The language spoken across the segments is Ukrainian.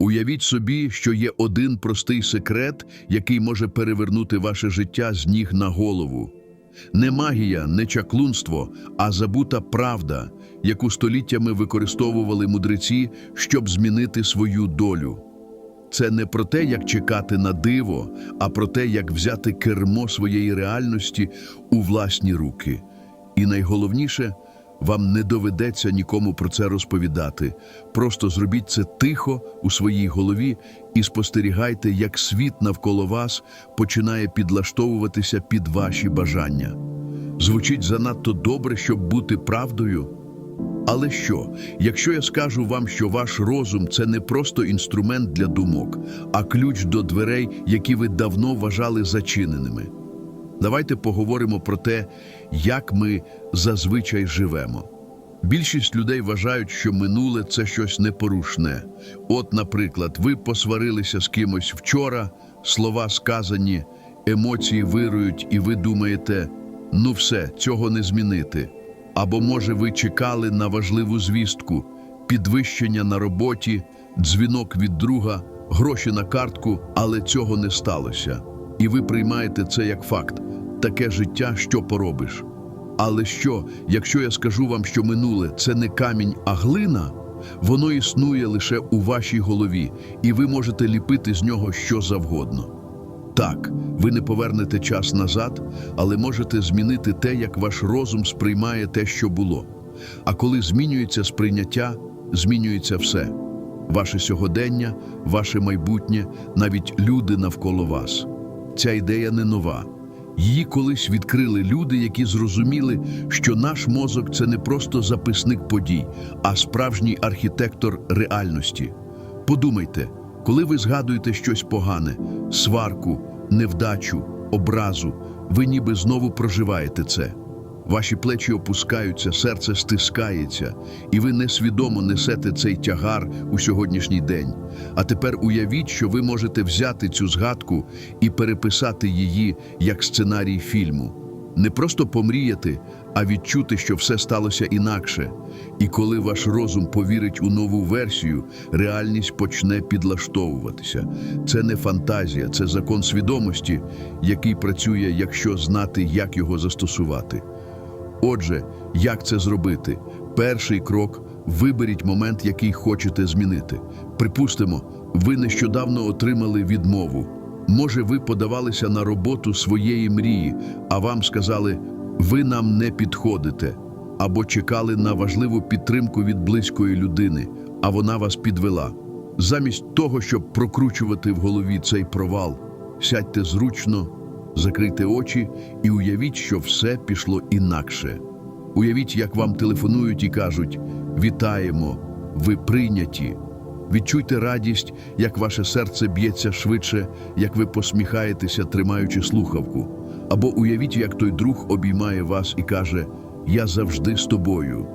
Уявіть собі, що є один простий секрет, який може перевернути ваше життя з ніг на голову. Не магія, не чаклунство, а забута правда, яку століттями використовували мудреці, щоб змінити свою долю. Це не про те, як чекати на диво, а про те, як взяти кермо своєї реальності у власні руки. І найголовніше, вам не доведеться нікому про це розповідати. Просто зробіть це тихо у своїй голові і спостерігайте, як світ навколо вас починає підлаштовуватися під ваші бажання. Звучить занадто добре, щоб бути правдою. Але що, якщо я скажу вам, що ваш розум це не просто інструмент для думок, а ключ до дверей, які ви давно вважали зачиненими? Давайте поговоримо про те, як ми зазвичай живемо. Більшість людей вважають, що минуле це щось непорушне. От, наприклад, ви посварилися з кимось вчора, слова сказані, емоції вирують, і ви думаєте, ну все, цього не змінити. Або, може, ви чекали на важливу звістку, підвищення на роботі, дзвінок від друга, гроші на картку, але цього не сталося. І ви приймаєте це як факт. Таке життя, що поробиш. Але що, якщо я скажу вам, що минуле це не камінь, а глина, воно існує лише у вашій голові, і ви можете ліпити з нього що завгодно. Так, ви не повернете час назад, але можете змінити те, як ваш розум сприймає те, що було. А коли змінюється сприйняття, змінюється все: ваше сьогодення, ваше майбутнє, навіть люди навколо вас. Ця ідея не нова. Її колись відкрили люди, які зрозуміли, що наш мозок це не просто записник подій, а справжній архітектор реальності. Подумайте, коли ви згадуєте щось погане, сварку, невдачу, образу, ви ніби знову проживаєте це. Ваші плечі опускаються, серце стискається, і ви несвідомо несете цей тягар у сьогоднішній день. А тепер уявіть, що ви можете взяти цю згадку і переписати її як сценарій фільму. Не просто помріяти, а відчути, що все сталося інакше. І коли ваш розум повірить у нову версію, реальність почне підлаштовуватися. Це не фантазія, це закон свідомості, який працює, якщо знати, як його застосувати. Отже, як це зробити? Перший крок виберіть момент, який хочете змінити. Припустимо, ви нещодавно отримали відмову. Може, ви подавалися на роботу своєї мрії, а вам сказали, ви нам не підходите, або чекали на важливу підтримку від близької людини, а вона вас підвела. Замість того, щоб прокручувати в голові цей провал, сядьте зручно, закрийте очі і уявіть, що все пішло інакше. Уявіть, як вам телефонують і кажуть: Вітаємо, ви прийняті. Відчуйте радість, як ваше серце б'ється швидше, як ви посміхаєтеся, тримаючи слухавку. Або уявіть, як той друг обіймає вас і каже: Я завжди з тобою.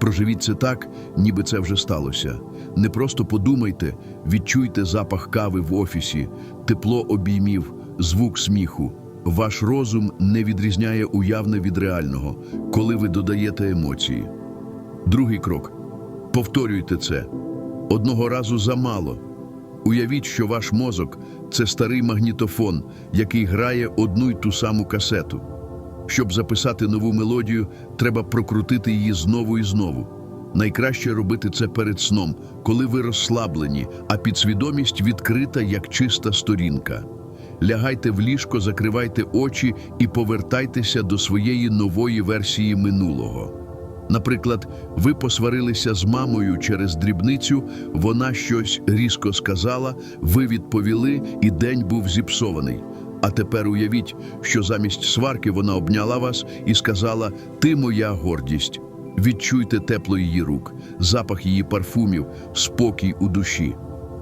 Проживіть це так, ніби це вже сталося. Не просто подумайте, відчуйте запах кави в офісі, тепло обіймів, звук сміху. Ваш розум не відрізняє уявне від реального, коли ви додаєте емоції. Другий крок. Повторюйте це. Одного разу замало. Уявіть, що ваш мозок це старий магнітофон, який грає одну й ту саму касету. Щоб записати нову мелодію, треба прокрутити її знову і знову. Найкраще робити це перед сном, коли ви розслаблені, а підсвідомість відкрита як чиста сторінка. Лягайте в ліжко, закривайте очі і повертайтеся до своєї нової версії минулого. Наприклад, ви посварилися з мамою через дрібницю, вона щось різко сказала, ви відповіли, і день був зіпсований. А тепер уявіть, що замість сварки вона обняла вас і сказала: Ти моя гордість. Відчуйте тепло її рук, запах її парфумів, спокій у душі.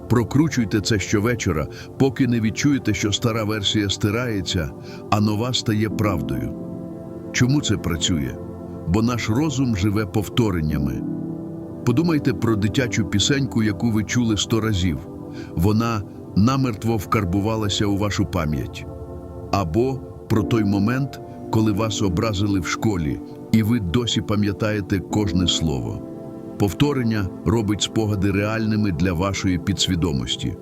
Прокручуйте це щовечора, поки не відчуєте, що стара версія стирається, а нова стає правдою. Чому це працює? Бо наш розум живе повтореннями. Подумайте про дитячу пісеньку, яку ви чули сто разів. Вона намертво вкарбувалася у вашу пам'ять. Або про той момент, коли вас образили в школі, і ви досі пам'ятаєте кожне слово. Повторення робить спогади реальними для вашої підсвідомості.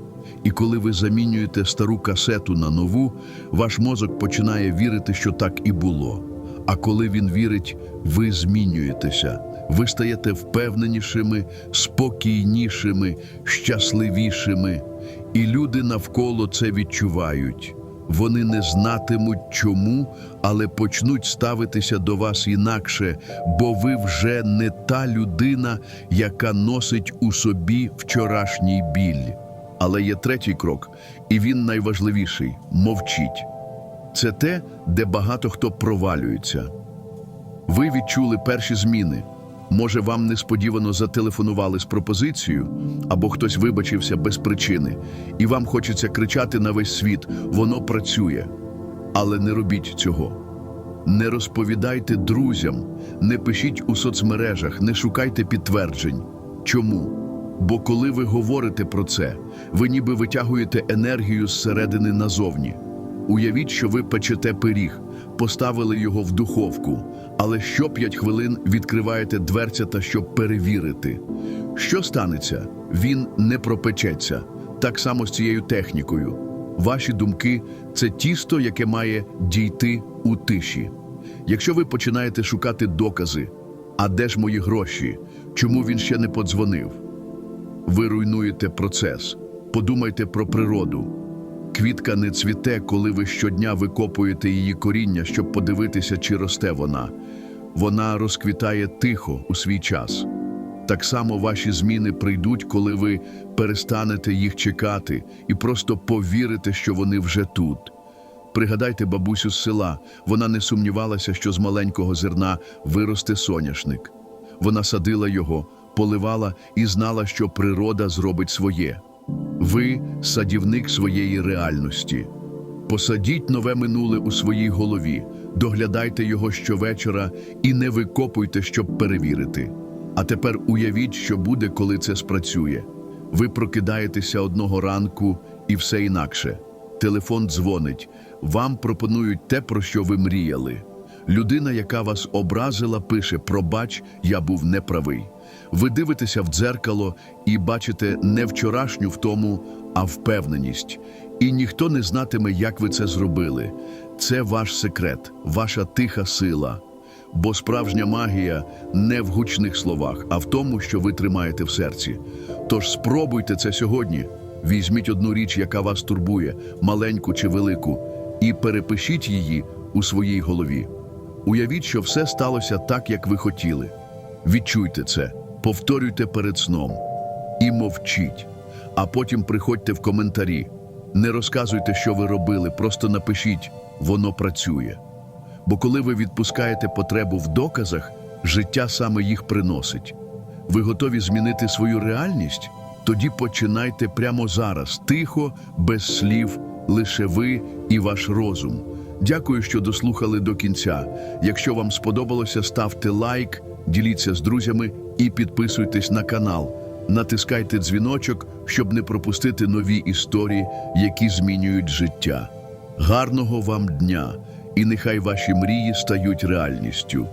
І коли ви замінюєте стару касету на нову, ваш мозок починає вірити, що так і було. А коли він вірить, ви змінюєтеся. Ви стаєте впевненішими, спокійнішими, щасливішими. І люди навколо це відчувають. Вони не знатимуть чому, але почнуть ставитися до вас інакше, бо ви вже не та людина, яка носить у собі вчорашній біль. Але є третій крок, і він найважливіший мовчіть. Це те, де багато хто провалюється. Ви відчули перші зміни. Може, вам несподівано зателефонували з пропозицією, або хтось вибачився без причини, і вам хочеться кричати на весь світ: воно працює. Але не робіть цього. Не розповідайте друзям, не пишіть у соцмережах, не шукайте підтверджень. Чому? Бо коли ви говорите про це, ви ніби витягуєте енергію зсередини назовні. Уявіть, що ви печете пиріг, поставили його в духовку, але що п'ять хвилин відкриваєте дверцята, щоб перевірити. Що станеться? Він не пропечеться. Так само з цією технікою. Ваші думки це тісто, яке має дійти у тиші. Якщо ви починаєте шукати докази, а де ж мої гроші? Чому він ще не подзвонив? Ви руйнуєте процес. Подумайте про природу. Квітка не цвіте, коли ви щодня викопуєте її коріння, щоб подивитися, чи росте вона. Вона розквітає тихо у свій час. Так само ваші зміни прийдуть, коли ви перестанете їх чекати і просто повірите, що вони вже тут. Пригадайте бабусю з села, вона не сумнівалася, що з маленького зерна виросте соняшник. Вона садила його, поливала і знала, що природа зробить своє. Ви садівник своєї реальності. Посадіть нове минуле у своїй голові, доглядайте його щовечора і не викопуйте, щоб перевірити. А тепер уявіть, що буде, коли це спрацює. Ви прокидаєтеся одного ранку і все інакше. Телефон дзвонить, вам пропонують те, про що ви мріяли. Людина, яка вас образила, пише: Пробач, я був неправий. Ви дивитеся в дзеркало і бачите не вчорашню втому, а впевненість. І ніхто не знатиме, як ви це зробили. Це ваш секрет, ваша тиха сила. Бо справжня магія не в гучних словах, а в тому, що ви тримаєте в серці. Тож спробуйте це сьогодні. Візьміть одну річ, яка вас турбує, маленьку чи велику, і перепишіть її у своїй голові. Уявіть, що все сталося так, як ви хотіли. Відчуйте це, повторюйте перед сном і мовчіть. А потім приходьте в коментарі. Не розказуйте, що ви робили, просто напишіть, воно працює. Бо коли ви відпускаєте потребу в доказах, життя саме їх приносить. Ви готові змінити свою реальність? Тоді починайте прямо зараз, тихо, без слів, лише ви і ваш розум. Дякую, що дослухали до кінця. Якщо вам сподобалося, ставте лайк, діліться з друзями і підписуйтесь на канал. Натискайте дзвіночок, щоб не пропустити нові історії, які змінюють життя. Гарного вам дня! І нехай ваші мрії стають реальністю.